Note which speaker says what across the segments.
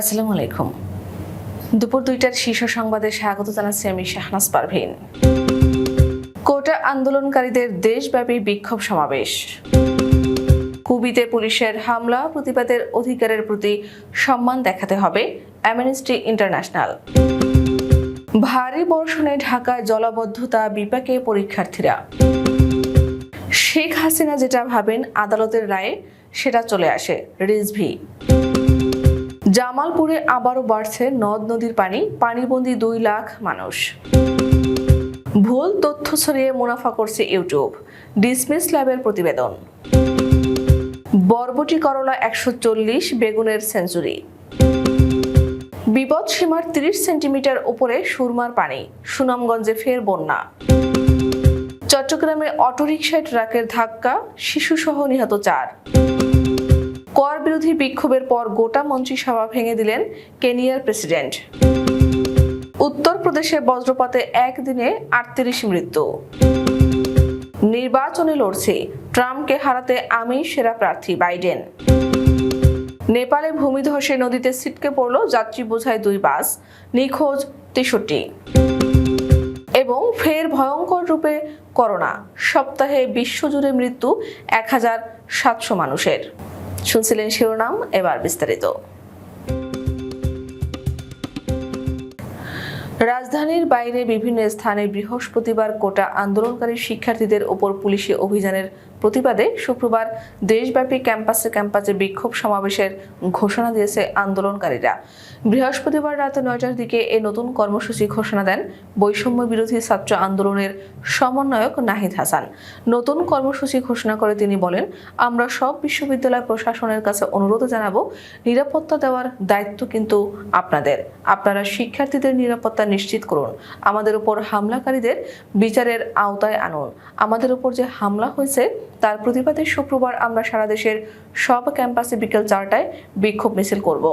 Speaker 1: আসসালামু আলাইকুম। দুপুর দুইটার শীর্ষ সংবাদে স্বাগত জানাচ্ছি আমি শাহনাজ পারভিন। কোটা আন্দোলনকারীদের দেশব্যাপী বিক্ষোভ সমাবেশ। কুবিতে পুলিশের হামলা, প্রতিবাদের অধিকারের প্রতি সম্মান দেখাতে হবে অ্যামনেস্টি ইন্টারন্যাশনাল। ভারী বর্ষণে ঢাকায় জলাবদ্ধতা বিপাকে পরীক্ষার্থীরা। শেখ হাসিনা যেটা ভাবেন আদালতের রায়ে, সেটা চলে আসে রিজভি। জামালপুরে আবারও বাড়ছে নদ নদীর পানি। পানিবন্দী দুই লাখ মানুষ। ভুল তথ্য ছড়িয়ে মুনাফা করছে ইউটিউব। ডিসমিস ল্যাবের প্রতিবেদন। বরবটি করলা একশো চল্লিশ বেগুনের সেঞ্চুরি। বিপদ সীমার তিরিশ সেন্টিমিটার উপরে সুরমার পানি। সুনামগঞ্জে ফের বন্যা। চট্টগ্রামে অটোরিকশায় ট্রাকের ধাক্কা, শিশুসহ নিহত চার। কর বিরোধী বিক্ষোভের পর গোটা মন্ত্রিসভা ভেঙে দিলেন কেনিয়ার প্রেসিডেন্ট। উত্তরপ্রদেশে বজ্রপাতে একদিনে আটত্রিশ মৃত্যু। নির্বাচনে লড়ছে ট্রাম্পকে হারাতে আমি সেরা প্রার্থী বাইডেন। নেপালে ভূমিধসে নদীতে ছিটকে পড়ল যাত্রী বোঝায় দুই বাস, নিখোঁজ তেষট্টি। এবং ফের ভয়ঙ্কর রূপে করোনা, সপ্তাহে বিশ্বজুড়ে মৃত্যু এক হাজার সাতশো মানুষের। শুনছিলেন শিরোনাম, এবার বিস্তারিত। রাজধানীর বাইরে বিভিন্ন স্থানে বৃহস্পতিবার কোটা আন্দোলনকারী শিক্ষার্থীদের ওপর পুলিশি অভিযানের প্রতিবাদে শুক্রবার দেশব্যাপী ক্যাম্পাসে ক্যাম্পাসে বিক্ষোভ সমাবেশের ঘোষণা দিয়েছে আন্দোলনকারীরা। বৃহস্পতিবার রাত নয়টার দিকে এ নতুন কর্মসূচি ঘোষণা দেন বৈষম্য বিরোধী ছাত্র আন্দোলনের সমন্বয়ক নাহিদ হাসান। নতুন কর্মসূচি ঘোষণা করে তিনি বলেন, আমরা সব বিশ্ববিদ্যালয় প্রশাসনের কাছে অনুরোধ জানাব, নিরাপত্তা দেওয়ার দায়িত্ব কিন্তু আপনাদের। আপনারা শিক্ষার্থীদের নিরাপত্তা নিশ্চিত করুন। আমাদের উপর হামলাকারীদের বিচারের আওতায় আনুন। আমাদের উপর যে হামলা হয়েছে তার প্রতিবাদে শুক্রবার আমরা সারা দেশের সব ক্যাম্পাসে বিকেল চারটায় বিক্ষোভ মিছিল করব।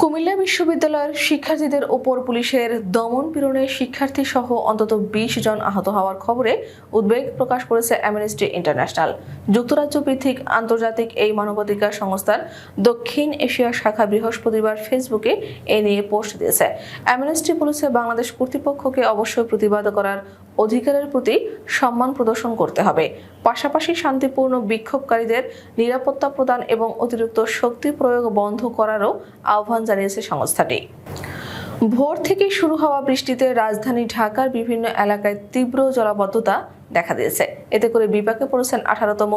Speaker 1: কুমিল্লা বিশ্ববিদ্যালয়ের শিক্ষার্থীদের ওপর পুলিশের দমন পীড়নে শিক্ষার্থী সহ অন্তত বিশ জন আহত হওয়ার খবরে উদ্বেগ প্রকাশ করেছে অ্যামনেস্টি ইন্টারন্যাশনাল যুক্তরাজ্য ভিত্তিক আন্তর্জাতিক এই মানবাধিকার সংস্থার দক্ষিণ এশিয়া শাখা বৃহস্পতিবার ফেসবুকে এ নিয়ে পোস্ট দিয়েছে। অ্যামনেস্টি বলেছে, বাংলাদেশ কর্তৃপক্ষকে অবশ্যই প্রতিবাদ করার অধিকারের প্রতি সম্মান প্রদর্শন করতে হবে। পাশাপাশি শান্তিপূর্ণ বিক্ষোভকারীদের নিরাপত্তা প্রদান এবং অতিরিক্ত শক্তি প্রয়োগ বন্ধ করারও আহ্বান জানিয়েছে সংস্থাটি। ভোর থেকে শুরু হওয়া বৃষ্টিতে রাজধানী ঢাকার বিভিন্ন এলাকায় তীব্র জলাবদ্ধতা দেখা দিয়েছে। এতে করে বিপাকে পড়েছেন আঠারোতম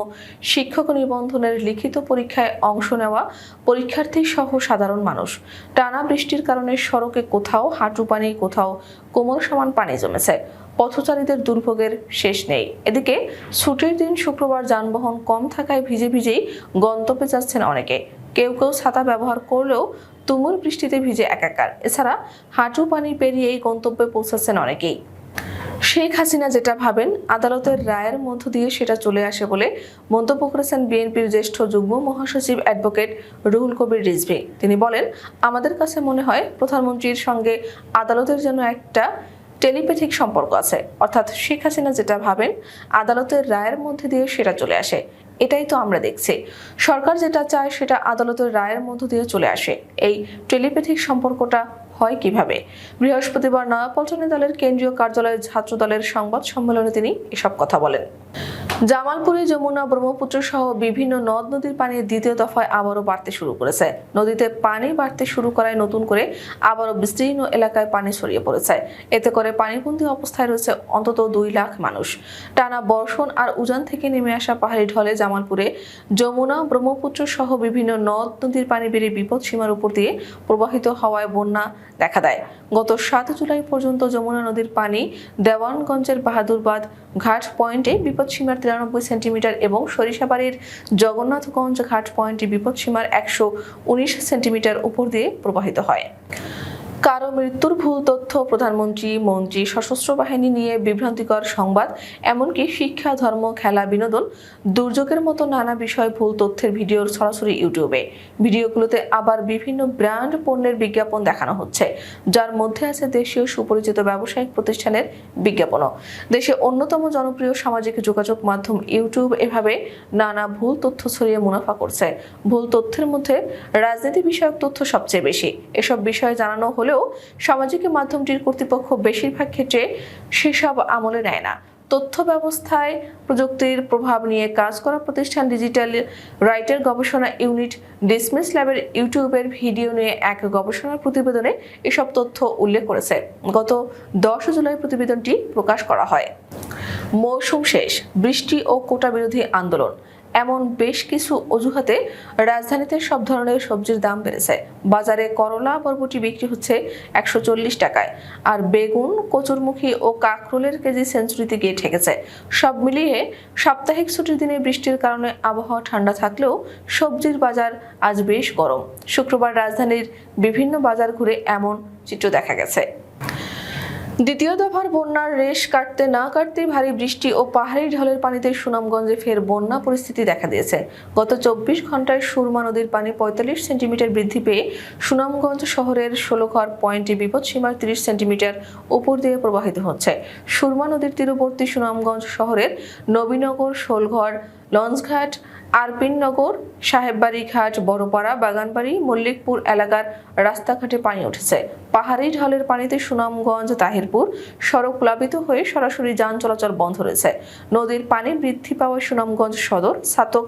Speaker 1: শিক্ষক নিবন্ধনের লিখিত পরীক্ষায় অংশ নেওয়া পরীক্ষার্থী সহ সাধারণ মানুষ। টানা বৃষ্টির কারণে সড়কে কোথাও হাঁটু পানি, কোথাও কোমল সমান পানি জমেছে। পথচারীদের দুর্ভোগের শেষ নেই। এদিকে ছুটির দিন শুক্রবার যানবাহন কম থাকায় ভিজে ভিজেই গন্তব্যে যাচ্ছেন অনেকে। কেউ কেউ ছাতা ব্যবহার করলেও তুমুল বৃষ্টিতে ভিজে একাকার। এছাড়া হাঁটু পানি পেরিয়েই গন্তব্যে পৌঁছাচ্ছেন অনেকেই। শেখ হাসিনা যেটা ভাবেন, আদালতের রায়ের মধ্য দিয়ে সেটা চলে আসে বলে মন্তব্য করেছেন বিএনপির জ্যেষ্ঠ যুগ্ম মহাসচিব অ্যাডভোকেট রুহুল কবির রিজভি। তিনি বলেন, আমাদের কাছে মনে হয় প্রধানমন্ত্রীর সঙ্গে আদালতের জন্য একটা টেলিপ্যাথিক সম্পর্ক আছে। অর্থাৎ শেখ হাসিনা যেটা ভাবেন, আদালতের রায়ের মধ্যে দিয়ে সেটা চলে আসে। এটাই তো আমরা দেখছি। সরকার যেটা চায় সেটা আদালতের রায়ের মধ্য দিয়ে চলে আসে। এই টেলিপ্যাথিক সম্পর্কটা হয় কীভাবে? বৃহস্পতিবার নয়াপল্টনে দলের কেন্দ্রীয় কার্যালয়ে ছাত্র দলের সংবাদ সম্মেলনে তিনি এসব কথা বলেন। জামালপুরে যমুনা, ব্রহ্মপুত্র সহ বিভিন্ন নদ নদীর পানি দ্বিতীয় দফায় আবারও বাড়তে শুরু করেছে। নদীতে পানি বাড়তে শুরু করায় নতুন করে আবারও বিস্তীর্ণ এলাকায় পানি ছড়িয়ে পড়েছে। এতে করে পানিবন্দী অবস্থায় রয়েছে অন্তত দুই লাখ মানুষ। টানা বর্ষণ আর উজান থেকে নেমে আসা পাহাড়ি ঢলে জামালপুরে যমুনা, ব্রহ্মপুত্র সহ বিভিন্ন নদ নদীর পানি বেড়ে বিপদ সীমার উপর দিয়ে প্রবাহিত হওয়ায় বন্যা দেখা দেয়। গত সাত জুলাই পর্যন্ত যমুনা নদীর পানি দেওয়ানগঞ্জের বাহাদুরবাদ ঘাট পয়েন্টে বিপদসীমার তিরানব্বই সেন্টিমিটার এবং সরিষাবাড়ির জগন্নাথগঞ্জ ঘাট পয়েন্টটি বিপদসীমার একশো উনিশ সেন্টিমিটার উপর দিয়ে প্রবাহিত হয়। কারও মৃত্যুর ভুল তথ্য প্রধানমন্ত্রী, মন্ত্রী, সশস্ত্র বাহিনী নিয়ে বিভ্রান্তিকর সংবাদ, এমনকি শিক্ষা, ধর্ম, খেলা, বিনোদন, দুর্যোগের মতো নানা বিষয় ভুল তথ্যের ভিডিওর সরাসরি ইউটিউবে। ভিডিওগুলোতে আবার বিভিন্ন ব্র্যান্ড পণ্যের বিজ্ঞাপন দেখানো হচ্ছে, যার মধ্যে আছে দেশীয় সুপরিচিত ব্যবসায়িক প্রতিষ্ঠানের বিজ্ঞাপনও। দেশে অন্যতম জনপ্রিয় সামাজিক যোগাযোগ মাধ্যম ইউটিউব এভাবে নানা ভুল তথ্য ছড়িয়ে মুনাফা করছে। ভুল তথ্যের মধ্যে রাজনীতি বিষয়ক তথ্য সবচেয়ে বেশি। এসব বিষয়ে জানানো হলেও সামাজিক মাধ্যমটির কর্তৃপক্ষ বেশিরভাগ ক্ষেত্রে সেসব আমলে নেয় না। তথ্য ব্যবস্থায় প্রযুক্তির প্রভাব নিয়ে কাজ করা প্রতিষ্ঠান ডিজিটাল রাইটার গবেষণা ইউনিট ডিসমিস ল্যাবের ইউটিউবের ভিডিও নিয়ে এক গবেষণার প্রতিবেদনে এসব তথ্য উল্লেখ করেছে। গত দশ জুলাই প্রতিবেদনটি প্রকাশ করা হয়। মৌসুম শেষ, বৃষ্টি ও কোটা বিরোধী আন্দোলন। এমন বেশ কিছু অজুহাতে রাজধানীতে সব ধরনের সবজির দাম বেড়েছে। বাজারে করলা বরবটি বিক্রি হচ্ছে একশো চল্লিশ টাকায়, আর বেগুন, কচুরমুখী ও কাঁকরোলের কেজি সেঞ্চুরিতে গিয়ে ঠেকেছে। সব মিলিয়ে সাপ্তাহিক ছুটির দিনে বৃষ্টির কারণে আবহাওয়া ঠান্ডা থাকলেও সবজির বাজার আজ বেশ গরম। শুক্রবার রাজধানীর বিভিন্ন বাজার ঘুরে এমন চিত্র দেখা গেছে। দ্বিতীয় দফার বন্যার রেশ কাটতে না কাটতে ভারী বৃষ্টি ও পাহাড়ি ঢলের পানিতে সুনামগঞ্জে ফের বন্যা পরিস্থিতি দেখা দিয়েছে। গত চব্বিশ ঘন্টায় সুরমা নদীর পানি পঁয়তাল্লিশ সেন্টিমিটার বৃদ্ধি পেয়ে সুনামগঞ্জ শহরের ষোলঘর পয়েন্টে বিপদসীমার তিরিশ সেন্টিমিটার উপর দিয়ে প্রবাহিত হচ্ছে। সুরমা নদীর তীরবর্তী সুনামগঞ্জ শহরের নবীনগর, শোলঘর, লঞ্চঘাট আরপিননগর সাহেববাড়ি ঘাট, বড়পাড়া, বাগানবাড়ি, মল্লিকপুর এলাকার রাস্তাঘাটে পানি উঠেছে। পাহাড়ি ঢলের পানিতে সুনামগঞ্জ, তাহিরপুর সড়ক প্লাবিত হয়ে সরাসরি যান চলাচল বন্ধ রয়েছে। নদীর পানি বৃদ্ধি পাওয়া সুনামগঞ্জ সদর ছাতক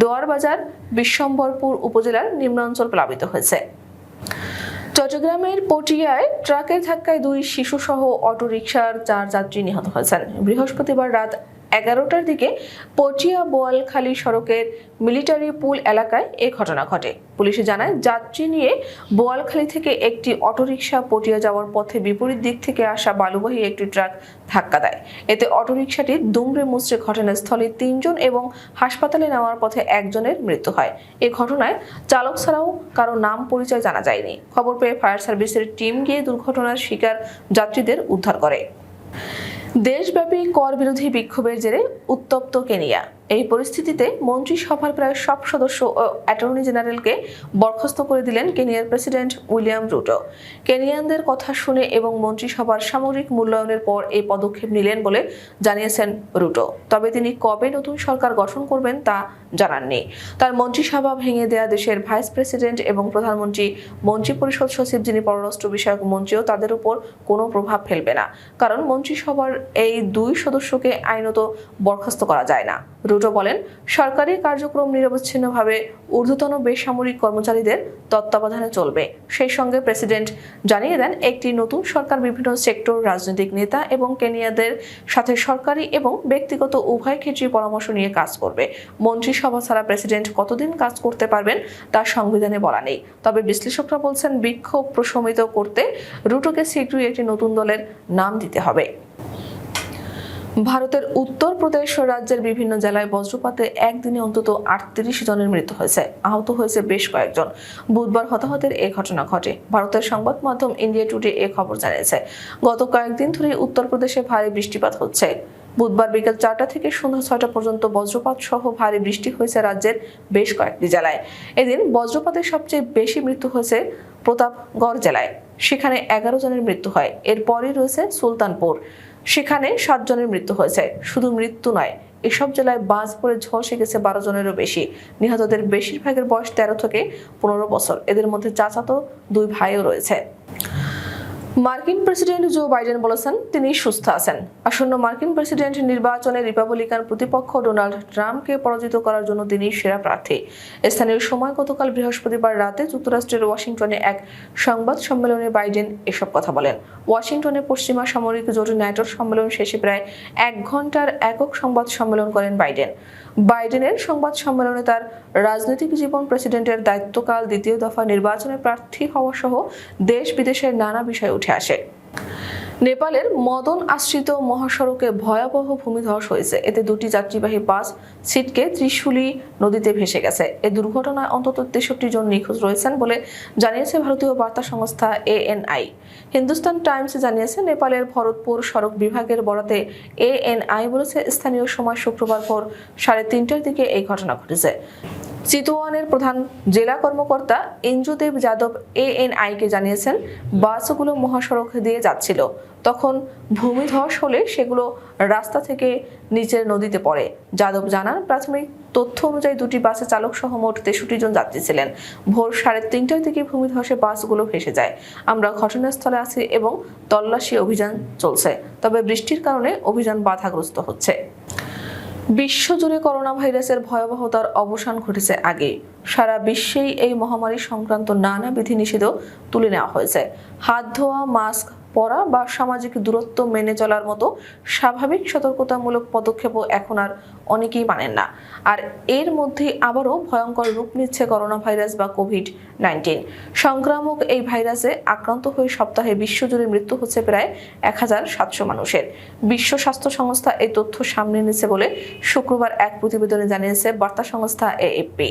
Speaker 1: দোয়ারবাজার বিশ্বম্বরপুর উপজেলার নিম্নাঞ্চল প্লাবিত হয়েছে। চট্টগ্রামের পটিয়ায় ট্রাকের ধাক্কায় দুই শিশুসহ অটোরিকশার চার যাত্রী নিহত হয়েছেন। বৃহস্পতিবার রাত এগারোটার দিকে পটিয়া বোয়ালখালী সড়কের মিলিটারি পুল এলাকায় এ ঘটনা ঘটে। পুলিশে জানায়, যাত্রী নিয়ে বোয়ালখালী থেকে একটি অটোরিকশা পটিয়া যাওয়ার পথে বিপরীত দিক থেকে আসা বালুবাহী একটি ট্রাক ধাক্কা দেয়। এতে অটোরিকশাটি দুমড়ে মুচড়ে ঘটনাস্থলে তিনজন এবং হাসপাতালে নেওয়ার পথে একজনের মৃত্যু হয়। এ ঘটনায় চালক ছাড়াও কারও নাম পরিচয় জানা যায়নি। খবর পেয়ে ফায়ার সার্ভিসের টিম গিয়ে দুর্ঘটনার শিকার যাত্রীদের উদ্ধার করে। দেশব্যাপী কর বিরোধী বিক্ষোভের জেরে উত্তপ্ত কেনিয়া। এই পরিস্থিতিতে মন্ত্রিসভার প্রায় সব সদস্য ও অ্যাটর্নি জেনারেলকে বরখাস্ত করে দিলেন কেনিয়ার প্রেসিডেন্ট উইলিয়াম রুটো। কেনিয়ানদের কথা শুনে এবং মন্ত্রিসভার সামরিক মূল্যায়নের পর এই পদক্ষেপ নিলেন বলে জানিয়েছেন রুটো। তবে তিনি কবে নতুন সরকার গঠন করবেন তা জানাননি। তার মন্ত্রিসভা ভেঙে দেয়া দেশের ভাইস প্রেসিডেন্ট এবং প্রধানমন্ত্রী, মন্ত্রিপরিষদ সচিব যিনি পররাষ্ট্র বিষয়ক মন্ত্রীও তাদের উপর কোনো প্রভাব ফেলবে না। কারণ মন্ত্রিসভার এই দুই সদস্যকে আইনত বরখাস্ত করা যায় না। রুটো বলেন, সরকারি কার্যক্রম নিরবচ্ছিন্নভাবে ঊর্ধ্বতন বেসামরিক কর্মচারীদের তত্ত্বাবধানে চলবে। সেই সঙ্গে প্রেসিডেন্ট জানিয়ে দেন, একটি নতুন সরকার বিভিন্ন সেক্টর, রাজনৈতিক নেতা এবং কেনিয়াদের সাথে সরকারি এবং ব্যক্তিগত উভয় ক্ষেত্রে পরামর্শ নিয়ে কাজ করবে। মন্ত্রিসভা ছাড়া প্রেসিডেন্ট কতদিন কাজ করতে পারবেন তা সংবিধানে বলা নেই। তবে বিশ্লেষকরা বলছেন, বিক্ষোভ প্রশমিত করতে রুটোকে শীঘ্রই একটি নতুন দলের নাম দিতে হবে। ভারতের উত্তরপ্রদেশ রাজ্যের বিভিন্ন জেলায় বজ্রপাতে একদিনে অন্তত আটত্রিশ জনের মৃত্যু হয়েছে। আহত হয়েছে বেশ কয়েকজন। বুধবার হতাহতের এ ঘটনা ঘটে। ভারতের সংবাদ মাধ্যম ইন্ডিয়া টুডে এ খবর জানিয়েছে। গত কয়েকদিন ধরে উত্তরপ্রদেশে ভারী বৃষ্টিপাত হচ্ছে। বুধবার বিকেল চারটা থেকে সন্ধ্যা ছয়টা পর্যন্ত বজ্রপাত সহ ভারী বৃষ্টি হয়েছে রাজ্যের বেশ কয়েকটি জেলায়। এদিন বজ্রপাতের সবচেয়ে বেশি মৃত্যু হয়েছে প্রতাপগড় জেলায়। সেখানে এগারো জনের মৃত্যু হয়। এরপরই রয়েছে সুলতানপুর। সেখানে সাতজনের মৃত্যু হয়েছে। শুধু মৃত্যু নয়, এসব জেলায় বাস পড়ে ঝলসে গেছে বারো জনেরও বেশি। নিহতদের বেশিরভাগের বয়স তেরো থেকে পনেরো বছর। এদের মধ্যে চাচাতো দুই ভাইও রয়েছে। মার্কিন প্রেসিডেন্ট জো বাইডেন বলেছেন তিনি সুস্থ আছেন। আসন্ন মার্কিন প্রেসিডেন্ট নির্বাচনে রিপাবলিকান প্রতিপক্ষ ডোনাল্ড ট্রাম্পকে পরাজিত করার জন্য তিনি সেরা প্রার্থী। স্থানীয় সময় গতকাল বৃহস্পতিবার রাতে যুক্তরাষ্ট্রের ওয়াশিংটনে এক সংবাদ সম্মেলনে বাইডেন এসব কথা বলেন। ওয়াশিংটনে পশ্চিমা সামরিক জোট ন্যাটোর সম্মেলন শেষে প্রায় এক ঘণ্টার একক সংবাদ সম্মেলন করেন বাইডেন। বাইডেনের সংবাদ সম্মেলনে তার রাজনৈতিক জীবন প্রেসিডেন্টের দায়িত্বকাল দ্বিতীয় দফা নির্বাচনে প্রার্থী হওয়া সহ দেশ বিদেশের নানা বিষয় উঠে আসে। নেপালের মদন আশ্রিত মহাসড়কে ভয়াবহ ভূমিধস হয়েছে। এতে দুটি যাত্রীবাহী বাস ছিটকে ত্রিশুলি নদীতে ভেসে গেছে। এ দুর্ঘটনায় অন্তত তেষট্টি জন নিখোঁজ রয়েছেন বলে জানিয়েছে ভারতীয় বার্তা সংস্থা এএনআই। হিন্দুস্তান টাইমস জানিয়েছে, নেপালের ভরতপুর সড়ক বিভাগের বরাতে এএনআই বলেছে, স্থানীয় সময় শুক্রবার ভোর সাড়ে তিনটার দিকে এই ঘটনা ঘটেছে। চিতোয়ানের প্রধান জেলা কর্মকর্তা ইঞ্জুদেব যাদব এএনআইকে জানিয়েছেন, বাসগুলো মহাসড়ক দিয়ে যাচ্ছিল। তখন ভূমিধস হলে সেগুলো রাস্তা থেকে নিচের নদীতে পড়ে। যাদব জানান, প্রাথমিক তথ্য অনুযায়ী দুটি বাসে চালক সহ মোট তেষট্টি জন যাত্রী ছিলেন। ভোর সাড়ে তিনটার দিকে ভূমিধসে বাসগুলো ভেসে যায়। আমরা ঘটনাস্থলে আছি এবং তল্লাশি অভিযান চলছে। তবে বৃষ্টির কারণে অভিযান বাধাগ্রস্ত হচ্ছে। বিশ্বজুড়ে করোনা ভাইরাসের ভয়াবহতার অবসান ঘটেছে আগে সারা বিশ্বেই এই মহামারী সংক্রান্ত নানা বিধিনিষেধও তুলে নেওয়া হয়েছে। হাত ধোয়া, মাস্ক পরা বা সামাজিক দূরত্ব মেনে চলার মতো স্বাভাবিক সতর্কতামূলক পদক্ষেপও এখন আর অনেকেই মানেন না। আর এর মধ্যে আবারও ভয়ঙ্কর রূপ নিচ্ছে করোনা ভাইরাস বা কোভিড নাইন্টিন। সংক্রামক এই ভাইরাসে আক্রান্ত হয়ে সপ্তাহে বিশ্বজুড়ে মৃত্যু হচ্ছে প্রায় এক হাজার সাতশো মানুষের। বিশ্ব স্বাস্থ্য সংস্থা এই তথ্য সামনে এনেছে বলে শুক্রবার এক প্রতিবেদনে জানিয়েছে বার্তা সংস্থা এএফপি।